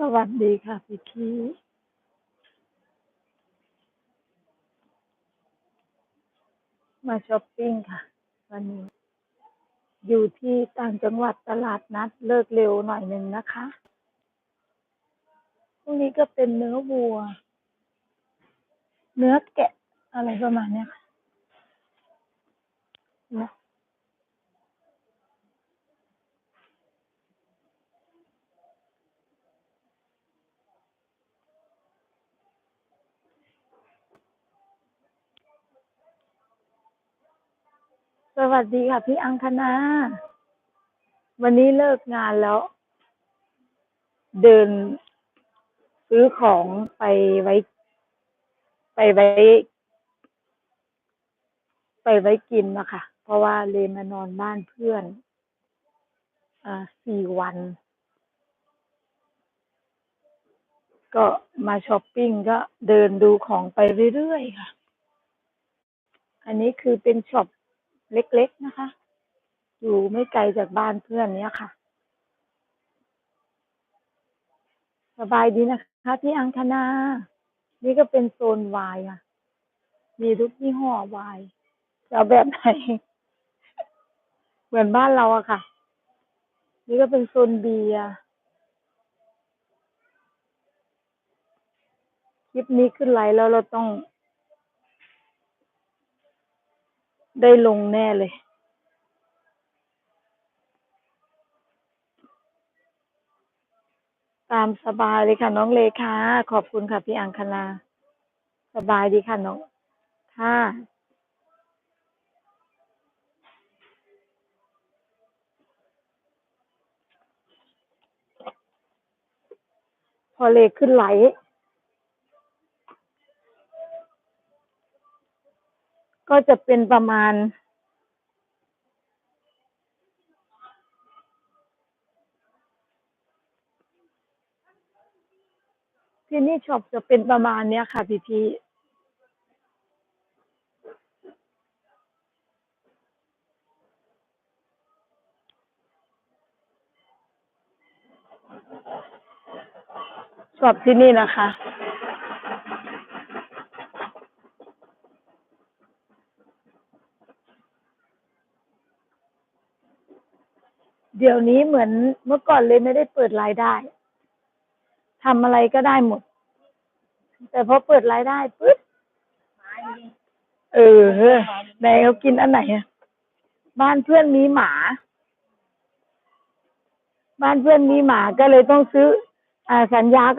สวัสดีค่ะพี่พีมาช้อปปิ้งค่ะ วันนี้ อยู่ที่ต่างจังหวัดตลาดนัดเลิกเร็วหน่อยหนึ่งนะคะพรุ่งนี้ก็เป็นเนื้อวัว เนื้อแกะอะไรประมาณเนี้ยค่ะ สวัสดีค่ะ พี่อังคณาวันนี้เลิกงานแล้ว เดินซื้อของไปไว้ ไปไว้ ไปไว้กินนะคะเพราะว่าเลมานอนบ้านเพื่อน อ่าสี่วัน ก็มาช้อปปิ้งก็เดินดูของไปเรื่อยๆค่ะ อันนี้คือเป็นช็อป เล็กๆนะคะ อยู่ไม่ไกลจากบ้านเพื่อนเนี้ยค่ะ สบายดีนะคะพี่อังคณา นี่ก็เป็นโซนวน์ค่ะ มีทุกยี่ห้อวน์จะเอาแบบไหน เหมือนบ้านเราอะค่ะ นี่ก็เป็นโซนเบียร์คลิปนี้ขึ้นไลฟ์แล้วเราต้อง ได้ลงแน่เลยตามสบายเลยค่ะ น้องเลขาขอบคุณค่ะ พี่อังคณาสบายดีค่ะ น้อง ค่ะพอเลขึ้นไหล ก็จะเป็นประมาณ ที่นี่ช็อปจะเป็นประมาณเนี้ยค่ะพี่พี่ช็อปที่นี่นะคะ เดี๋ยวนี้เหมือนเมื่อก่อนเลยไม่ได้เปิดรายได้ทำอะไรก็ได้หมด แต่พอเปิดรายได้ปุ๊บเออเฮ้ยไหนเขากินอันไหนอะบ้านเพื่อนมีหมา บ้านเพื่อนมีหมาก็เลยต้องซื้อ อ่าสัญญา